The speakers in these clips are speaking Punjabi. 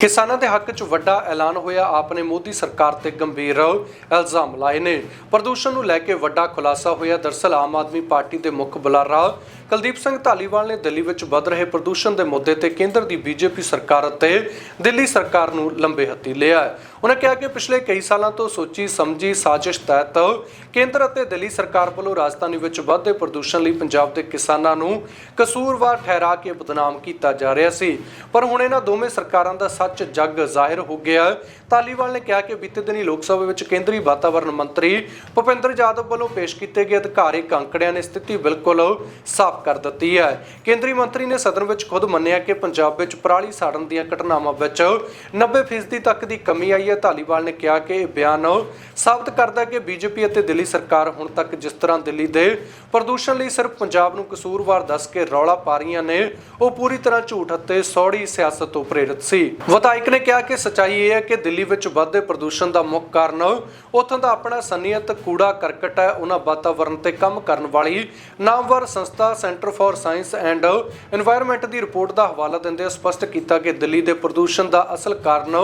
ਕਿਸਾਨਾਂ ਦੇ ਹੱਕ 'ਚ ਵੱਡਾ ਐਲਾਨ ਹੋਇਆ, ਆਪ ਨੇ ਮੋਦੀ ਸਰਕਾਰ ਤੇ ਗੰਭੀਰ ਇਲਜ਼ਾਮ ਲਾਏ ਨੇ। ਪ੍ਰਦੂਸ਼ਣ ਨੂੰ ਲੈ ਕੇ ਵੱਡਾ ਖੁਲਾਸਾ ਹੋਇਆ। ਦਰਸਲ ਆਮ ਆਦਮੀ ਪਾਰਟੀ ਦੇ ਮੁੱਖ ਬੁਲਾਰਾ ਕੁਲਦੀਪ ਸਿੰਘ ਧਾਲੀਵਾਲ ਨੇ ਦਿੱਲੀ ਵਿੱਚ ਵੱਧ ਰਹੇ ਪ੍ਰਦੂਸ਼ਣ ਦੇ ਮੁੱਦੇ ਤੇ ਕੇਂਦਰ ਦੀ ਬੀਜੇਪੀ ਸਰਕਾਰ ਅਤੇ ਦਿੱਲੀ ਸਰਕਾਰ ਨੂੰ ਲੰਬੇ ਹੱਥੀ ਲਿਆ ਉਹਨਾਂ ਕਿਹਾ ਕਿ ਪਿਛਲੇ ਕਈ ਸਾਲਾਂ ਤੋਂ ਸੋਚੀ ਸਮਝੀ ਸਾਜ਼ਿਸ਼ ਤਹਿਤ ਕੇਂਦਰ ਅਤੇ ਦਿੱਲੀ ਸਰਕਾਰ ਵੱਲੋਂ ਰਾਜਧਾਨੀ ਵਿੱਚ ਵੱਧਦੇ ਪ੍ਰਦੂਸ਼ਣ ਲਈ ਪੰਜਾਬ ਦੇ ਕਿਸਾਨਾਂ ਨੂੰ ਕਸੂਰਵਾਰ ਠਹਿਰਾ ਕੇ ਬਦਨਾਮ ਕੀਤਾ ਜਾ ਰਿਹਾ ਸੀ ਪਰ ਹੁਣ ਇਹਨਾਂ ਦੋਵੇਂ ਸਰਕਾਰਾਂ ਦਾ ਸੱਚ ਜੱਗ ਜ਼ਾਹਿਰ ਹੋ ਗਿਆ ਹੈ। ਧਾਲੀਵਾਲ ਨੇ ਕਿਹਾ ਕਿ ਬੀਤੇ ਦਿਨੀ ਲੋਕ ਸਭਾ ਵਿੱਚ ਕੇਂਦਰੀ ਵਾਤਾਵਰਣ ਮੰਤਰੀ ਭੁਪਿੰਦਰ ਯਾਦਵ ਵੱਲੋਂ ਪੇਸ਼ ਕੀਤੇ ਗਏ ਅਧਿਕਾਰਿਕ ਅੰਕੜਿਆਂ ਨੇ ਸਥਿਤੀ ਬਿਲਕੁਲ ਸਾਫ਼ ਕਰ ਦਿੱਤੀ ਹੈ ਕੇਂਦਰੀ ਮੰਤਰੀ ਨੇ ਸਦਨ ਵਿੱਚ ਖੁਦ ਮੰਨਿਆ ਕਿ ਪੰਜਾਬ ਵਿੱਚ ਪਰਾਲੀ ਸਾੜਨ ਦੀਆਂ ਘਟਨਾਵਾਂ ਵਿੱਚ 90% ਤੱਕ ਦੀ ਕਮੀ ਆਈ ਹੈ ਧਾਲੀਵਾਲ ਨੇ ਕਿਹਾ ਕਿ ਇਹ ਬਿਆਨ ਸਾਬਤ ਕਰਦਾ ਕਿ ਬੀਜੇਪੀ ਅਤੇ ਦਿੱਲੀ ਸਰਕਾਰ ਹੁਣ ਤੱਕ ਜਿਸ ਤਰ੍ਹਾਂ ਦਿੱਲੀ ਦੇ ਪ੍ਰਦੂਸ਼ਣ ਲਈ ਸਿਰਫ ਪੰਜਾਬ ਨੂੰ ਕਸੂਰਵਾਰ ਦੱਸ ਕੇ ਰੌਲਾ ਪਾ ਰਹੀਆਂ ਨੇ, ਉਹ ਪੂਰੀ ਤਰ੍ਹਾਂ ਝੂਠ ਅਤੇ ਸੌੜੀ ਸਿਆਸਤ ਤੋਂ ਪ੍ਰੇਰਿਤ ਸੀ। ਵਿਧਾਇਕ ਨੇ ਕਿਹਾ ਕਿ ਸਚਾਈ ਇਹ ਹੈ ਕਿ ਦਿੱਲੀ ਵਿੱਚ ਵੱਧਦੇ ਪ੍ਰਦੂਸ਼ਣ ਦਾ ਮੁੱਖ ਕਾਰਨ ਉੱਥੋਂ ਦਾ ਆਪਣਾ ਸੰਨਿਯਤ ਕੂੜਾ ਕਰਕਟ ਹੈ। ਉਹਨਾਂ ਵਾਤਾਵਰਣ ਤੇ ਕੰਮ ਕਰਨ ਵਾਲੀ ਨਾਮਵਰ ਸੰਸਥਾ centre for science and environment the report ਦਾ ਹਵਾਲਾ ਦਿੰਦੇ ਸਪਸ਼ਟ ਕੀਤਾ ਕਿ ਦਿੱਲੀ ਦੇ ਪ੍ਰਦੂਸ਼ਣ ਦਾ ਅਸਲ ਕਾਰਨ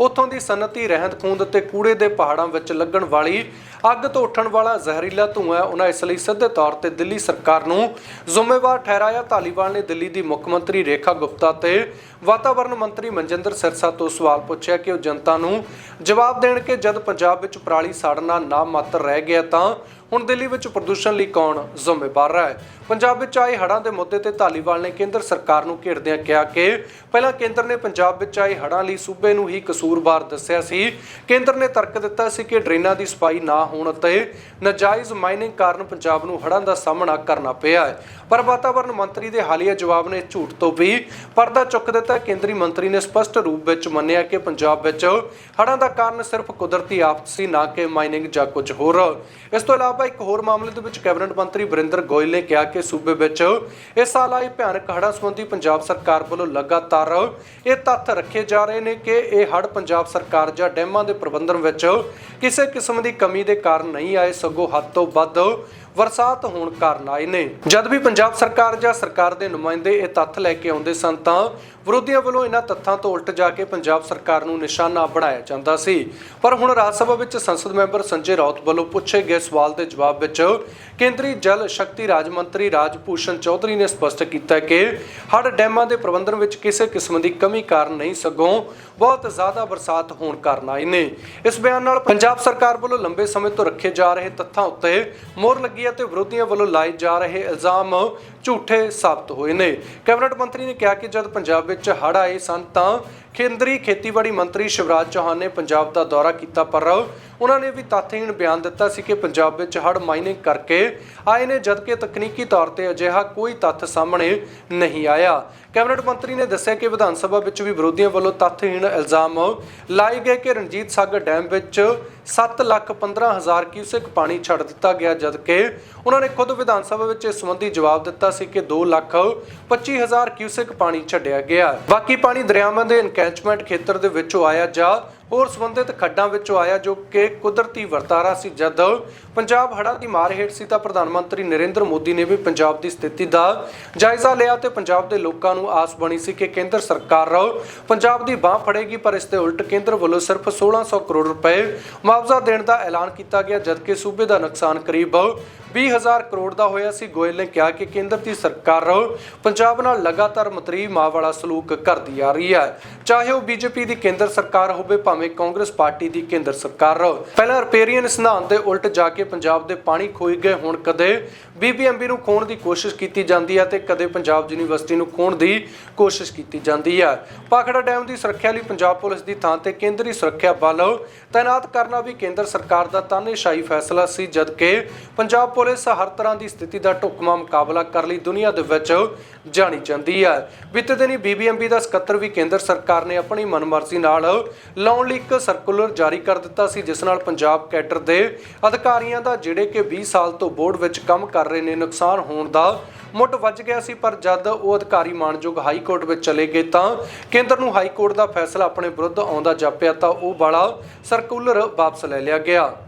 ਉੱਥੋਂ ਦੀ ਸਨ ਰਹਿੰਦ ਖੂੰਦ ਤੇ ਕੂੜੇ ਦੇ ਪਹਾੜਾਂ ਵਿੱਚ ਲੱਗਣ ਵਾਲੀ ਅੱਗ ਤੋਂ ਉੱਠਣ ਵਾਲਾ ਜ਼ਹਿਰੀਲਾ ਧੂੰਆਂ ਉਹਨਾਂ ਇਸ ਲਈ ਸਿੱਧੇ ਤੌਰ ਤੇ ਦਿੱਲੀ ਸਰਕਾਰ ਨੂੰ ਜ਼ਿੰਮੇਵਾਰ ਠਹਿਰਾਇਆ। ਧਾਲੀਵਾਲ ਨੇ ਦਿੱਲੀ ਦੀ ਮੁੱਖ ਮੰਤਰੀ ਰੇਖਾ ਗੁਪਤਾ ਤੇ ਵਾਤਾਵਰਣ ਮੰਤਰੀ ਮਨਜਿੰਦਰ ਸਿਰਸਾ ਤੋਂ ਸਵਾਲ ਪੁੱਛਿਆ ਕਿ ਉਹ ਜਨਤਾ ਨੂੰ ਜਵਾਬ ਦੇਣ ਕਿ ਜਦ ਪੰਜਾਬ ਵਿੱਚ ਪਰਾਲੀ ਸਾੜਨਾ ਨਾ ਮਾਤਰ ਰਹਿ ਗਿਆ ਤਾਂ ਹੁਣ ਦਿੱਲੀ ਵਿੱਚ ਪ੍ਰਦੂਸ਼ਣ ਲਈ ਕੌਣ ਜ਼ਿੰਮੇਵਾਰ ਹੈ? ਪੰਜਾਬ ਵਿੱਚ ਆਏ ਹੜ੍ਹਾਂ ਦੇ ਮੁੱਦੇ ਤੇ ਧਾਲੀਵਾਲ ਨੇ ਕੇਂਦਰ ਸਰਕਾਰ ਨੂੰ ਘੇਰਦਿਆਂ ਕਿਹਾ ਕਿ ਪਹਿਲਾਂ ਕੇਂਦਰ ਨੇ ਪੰਜਾਬ ਵਿੱਚ ਆਏ ਹੜ੍ਹਾਂ ਲਈ ਸੂਬੇ ਨੂੰ ਹੀ ਕਸੂਰਵਾਰ ਦੱਸਿਆ ਸੀ। ਕੇਂਦਰ ਨੇ ਤਰਕ ਦਿੱਤਾ ਸੀ ਕਿ ਡਰੇਨਾਂ ਦੀ ਸਫ਼ਾਈ ਨਾ ਹੋਣ ਅਤੇ ਨਾਜਾਇਜ਼ ਮਾਈਨਿੰਗ ਕਾਰਨ ਪੰਜਾਬ ਨੂੰ ਹੜ੍ਹਾਂ ਦਾ ਸਾਹਮਣਾ ਕਰਨਾ ਪਿਆ ਹੈ। ਪਰ ਵਾਤਾਵਰਣ ਮੰਤਰੀ ਦੇ ਹਾਲੀਆ ਜਵਾਬ ਨੇ ਝੂਠ ਤੋਂ ਵੀ ਪਰਦਾ ਚੁੱਕ ਦਿੱਤਾ। ਕੇਂਦਰੀ ਮੰਤਰੀ ਨੇ ਸਪਸ਼ਟ ਰੂਪ ਵਿੱਚ ਮੰਨਿਆ ਕਿ ਪੰਜਾਬ ਵਿੱਚ ਹੜ੍ਹਾਂ ਦਾ ਕਾਰਨ ਸਿਰਫ ਕੁਦਰਤੀ ਆਫਤ ਸੀ ਨਾ ਕਿ ਮਾਈਨਿੰਗ ਜਾਂ ਕੁਝ ਹੋਰ। ਇਸ ਤੋਂ ਇਲਾਵਾ ਇੱਕ ਹੋਰ ਮਾਮਲੇ ਦੇ ਵਿੱਚ ਕੈਬਨਿਟ ਮੰਤਰੀ ਵਰਿੰਦਰ ਗੋਇਲ ਨੇ ਕਿਹਾ ਕਿ ਸੂਬੇ ਵਿੱਚ ਇਸ ਸਾਲ ਆਏ ਭਿਆਨਕ ਹੜ੍ਹਾਂ ਸੰਬੰਧੀ ਪੰਜਾਬ ਸਰਕਾਰ ਵੱਲੋਂ ਲਗਾਤਾਰ ਇਹ ਤੱਥ ਰੱਖੇ ਜਾ ਰਹੇ ਨੇ ਕਿ ਇਹ ਹੜ੍ਹ ਪੰਜਾਬ ਸਰਕਾਰ ਜਾਂ ਡੈਮਾਂ ਦੇ ਪ੍ਰਬੰਧਨ ਵਿੱਚ ਕਿਸੇ ਕਿਸਮ ਦੀ ਕਮੀ ਦੇ ਕਾਰਨ ਨਹੀਂ ਆਏ, ਸਗੋਂ ਹੱਦ ਤੋਂ ਵੱਧ ਬਰਸਾਤ ਹੋਣ ਕਾਰਨ ਆਏ ਨੇ। ਜਦ ਵੀ ਪੰਜਾਬ ਸਰਕਾਰ ਜਾਂ ਸਰਕਾਰ ਦੇ ਨੁਮਾਇੰਦੇ ਇਹ ਤੱਥ ਲੈ ਕੇ ਆਉਂਦੇ ਸਨ ਤਾਂ ਵਿਰੋਧੀਆਂ ਵੱਲੋਂ ਇਹਨਾਂ ਤੱਥਾਂ ਤੋਂ ਉਲਟ ਜਾ ਕੇ ਪੰਜਾਬ ਸਰਕਾਰ ਨੂੰ ਨਿਸ਼ਾਨਾ ਬਣਾਇਆ ਜਾਂਦਾ ਸੀ। ਪਰ ਹੁਣ ਰਾਜ ਸਭਾ ਵਿੱਚ ਸੰਸਦ ਮੈਂਬਰ ਸੰਜੇ ਰਾਉਤ ਵੱਲੋਂ ਪੁੱਛੇ ਗਏ ਸਵਾਲ ਦੇ ਜਵਾਬ ਵਿੱਚ ਕੇਂਦਰੀ ਜਲ ਸ਼ਕਤੀ ਰਾਜ ਮੰਤਰੀ ਰਾਜ ਭੂਸ਼ਣ ਚੌਧਰੀ ਨੇ ਸਪਸ਼ਟ ਕੀਤਾ ਕਿ ਹੜ ਡੈਮਾਂ ਦੇ ਪ੍ਰਬੰਧਨ ਵਿੱਚ ਕਿਸੇ ਕਿਸਮ ਦੀ ਕਮੀ ਕਾਰਨ ਨਹੀਂ ਸਗੋਂ ਬਹੁਤ ਜ਼ਿਆਦਾ ਬਰਸਾਤ ਹੋਣ ਕਾਰਨ ਆਏ ਨੇ। ਇਸ ਬਿਆਨ ਨਾਲ ਪੰਜਾਬ ਸਰਕਾਰ ਵੱਲੋਂ ਲੰਬੇ ਸਮੇਂ ਤੋਂ ਰੱਖੇ ਜਾ ਰਹੇ ਤੱਥਾਂ ਉੱਤੇ ਮੋਹਰ ਲੱਗੀ ਹੈ ਤੇ ਵਿਰੋਧੀਆਂ ਵੱਲੋਂ ਲਾਏ ਜਾ ਰਹੇ ਇਲਜ਼ਾਮ ਝੂਠੇ ਸਾਬਤ ਹੋਏ ਨੇ। ਕੈਬਨਿਟ ਮੰਤਰੀ ਨੇ ਕਿਹਾ ਕਿ ਜਦ ਪੰਜਾਬ ਵਿੱਚ ਹੜ੍ਹ ਆਏ ਸਨ ਤਾਂ ਕੇਂਦਰੀ ਖੇਤੀਬਾੜੀ ਮੰਤਰੀ ਸ਼ਿਵਰਾਜ ਚੌਹਾਨ ਨੇ ਪੰਜਾਬ ਦਾ ਦੌਰਾ ਕੀਤਾ ਪਰ ਉਹਨਾਂ ਨੇ ਵੀ ਤੱਥਹੀਣ ਬਿਆਨ ਦਿੱਤਾ ਸੀ ਕਿ ਪੰਜਾਬ ਵਿੱਚ ਹੜ੍ਹ ਮਾਈਨਿੰਗ ਕਰਕੇ ਆਏ ਨੇ ਜਦਕਿ ਤਕਨੀਕੀ ਤੌਰ ਤੇ ਅਜਿਹਾ ਕੋਈ ਤੱਥ ਸਾਹਮਣੇ ਨਹੀਂ ਆਇਆ। ਕੈਬਨਿਟ ਮੰਤਰੀ ਨੇ ਦੱਸਿਆ ਕਿ ਵਿਧਾਨ ਸਭਾ ਵਿੱਚ ਵੀ ਵਿਰੋਧੀਆਂ ਵੱਲੋਂ ਤੱਥਹੀਣ ਇਲਜ਼ਾਮ ਲਾਏ ਗਏ ਕਿ ਰਣਜੀਤ ਸਾਗਰ ਡੈਮ ਵਿੱਚ 7 ਲੱਖ 15 ਹਜ਼ਾਰ ਕਿਊਸੈਕ ਪਾਣੀ ਛੱਡ ਦਿੱਤਾ ਗਿਆ, ਜਦਕਿ ਉਹਨਾਂ ਨੇ ਖੁਦ ਵਿਧਾਨ ਸਭਾ ਵਿੱਚ ਇਸ ਸੰਬੰਧੀ ਜਵਾਬ ਦਿੱਤਾ ਸੀ ਕਿ 2 ਲੱਖ 25 ਹਜ਼ਾਰ ਕਿਊਸੈਕ ਪਾਣੀ ਛੱਡਿਆ ਗਿਆ। ਬਾਕੀ ਪਾਣੀ ਦਰਿਆਵਾਂ ਦੇ ਇਨਕੈਚਮੈਂਟ ਖੇਤਰ ਦੇ ਵਿੱਚੋਂ ਆਇਆ ਜਾਂ ਹੋਰ ਸੰਬੰਧਿਤ ਖੱਡਾਂ ਵਿੱਚੋਂ ਆਇਆ ਜੋ ਕਿ ਕੁਦਰਤੀ ਵਰਤਾਰਾ ਸੀ ਜਦ ਪੰਜਾਬ ਹੜ੍ਹਾਂ ਦੀ ਮਾਰ ਹੇਠ ਸੀ ਤਾਂ ਪ੍ਰਧਾਨ ਮੰਤਰੀ ਨਰਿੰਦਰ ਮੋਦੀ ਨੇ ਵੀ ਪੰਜਾਬ ਦੀ ਸਥਿਤੀ ਦਾ ਜਾਇਜ਼ਾ ਲਿਆ ਤੇ ਪੰਜਾਬ ਦੇ ਲੋਕਾਂ ਨੂੰ ਆਸ ਬਣੀ ਸੀ ਕਿ ਕੇਂਦਰ ਸਰਕਾਰ ਪੰਜਾਬ ਦੀ ਬਾਹ ਫੜੇਗੀ, ਪਰ ਇਸ ਦੇ ਉਲਟ ਕੇਂਦਰ ਵੱਲੋਂ ਸਿਰਫ 1600 ਕਰੋੜ ਰੁਪਏ ਮੁਆਵਜ਼ਾ ਦੇਣ ਦਾ ਐਲਾਨ ਕੀਤਾ ਗਿਆ, ਜਦਕਿ ਸੂਬੇ ਦਾ ਨੁਕਸਾਨ ਕਰੀਬ 20000 ਕਰੋੜ ਦਾ ਹੋਇਆ ਸੀ। ਗੋਇਲ ਨੇ ਕਿਹਾ ਕਿ ਕੇਂਦਰ ਦੀ ਸਰਕਾਰ ਪੰਜਾਬ ਨਾਲ ਲਗਾਤਾਰ ਮਤਰੀ ਮਾਂ ਵਾਲਾ ਸਲੂਕ ਕਰਦੀ ਆ ਰਹੀ ਹੈ। ਚਾਹੇ ਉਹ ਬੀਜੇਪੀ ਦੀ ਕੇਂਦਰ ਸਰਕਾਰ ਹੋਵੇ, ਭਾਵੇਂ ਕਾਂਗਰਸ ਪਾਰਟੀ ਦੀ ਕੇਂਦਰ ਸਰਕਾਰ ਪਹਿਲਾਂ ਰਿਪੇਰੀਅਨ ਸਿਧਾਂਤ ਦੇ ਉਲਟ ਜਾ ਕੇ ਪੰਜਾਬ ਦੇ ਪਾਣੀ ਖੋਈ ਗਏ ਹੁਣ ਕਦੇ ਬੀਬੀਐਮਬੀ ਨੂੰ ਖੋਣ ਦੀ ਕੋਸ਼ਿਸ਼ ਕੀਤੀ ਜਾਂਦੀ ਹੈ ਤੇ ਕਦੇ ਪੰਜਾਬ ਯੂਨੀਵਰਸਿਟੀ ਨੂੰ ਖੋਣ ਦੀ ਕੋਸ਼ਿਸ਼ ਕੀਤੀ ਜਾਂਦੀ ਹੈ। ਪਾਖੜਾ ਡੈਮ ਦੀ ਸੁਰੱਖਿਆ ਲਈ ਪੰਜਾਬ ਪੁਲਿਸ ਦੀ ਥਾਂ ਤੇ ਕੇਂਦਰੀ ਸੁਰੱਖਿਆ ਬਲ ਤਾਇਨਾਤ ਕਰਨਾ ਵੀ ਕੇਂਦਰ ਸਰਕਾਰ ਦਾ ਤਾਨੇਸ਼ਾਹੀ ਫੈਸਲਾ ਸੀ, ਜਦਕਿ ਪੰਜਾਬ ਪੁਲਿਸ ਹਰ ਤਰ੍ਹਾਂ ਦੀ ਸਥਿਤੀ ਦਾ ਢੁਕਵਾਂ ਮੁਕਾਬਲਾ ਕਰਨ ਲਈ ਦੁਨੀਆ ਦੇ ਵਿੱਚ ਜਾਣੀ ਜਾਂਦੀ ਹੈ। ਬੀਤੇ ਦਿਨੀ ਬੀਬੀਐਮਬੀ ਦਾ ਸਕੱਤਰ ਵੀ ਕੇਂਦਰ ਸਰਕਾਰ ਨੇ ਆਪਣੀ ਮਨਮਰਜ਼ੀ ਨਾਲ ਲਾਉਣ ਲਈ ਇੱਕ ਸਰਕੂਲਰ ਜਾਰੀ ਕਰ ਦਿੱਤਾ ਸੀ, ਜਿਸ ਨਾਲ ਪੰਜਾਬ ਕੈਡਰ ਦੇ ਅਧਿਕਾਰੀਆਂ ਦਾ ਜਿਹੜੇ ਕਿ 20 ਸਾਲ ਤੋਂ ਬੋਰਡ ਵਿੱਚ ਕੰਮ ਕਰ ਰਹੇ ਨੇ, ਨੁਕਸਾਨ ਹੋਣ ਦਾ ਮੁੱਢ ਵੱਜ ਗਿਆ ਸੀ, ਪਰ ਜਦ ਉਹ ਅਧਿਕਾਰੀ ਮਾਨਯੋਗ ਹਾਈ ਕੋਰਟ ਵਿੱਚ ਚਲੇ ਗਏ ਤਾਂ ਕੇਂਦਰ ਨੂੰ ਹਾਈ ਕੋਰਟ ਦਾ ਫੈਸਲਾ ਆਪਣੇ ਵਿਰੁੱਧ ਆਉਂਦਾ ਜਾਪਿਆ ਤਾਂ ਉਹ ਵਾਲਾ ਸਰਕੂਲਰ ਵਾਪਸ ਲੈ ਲਿਆ ਗਿਆ।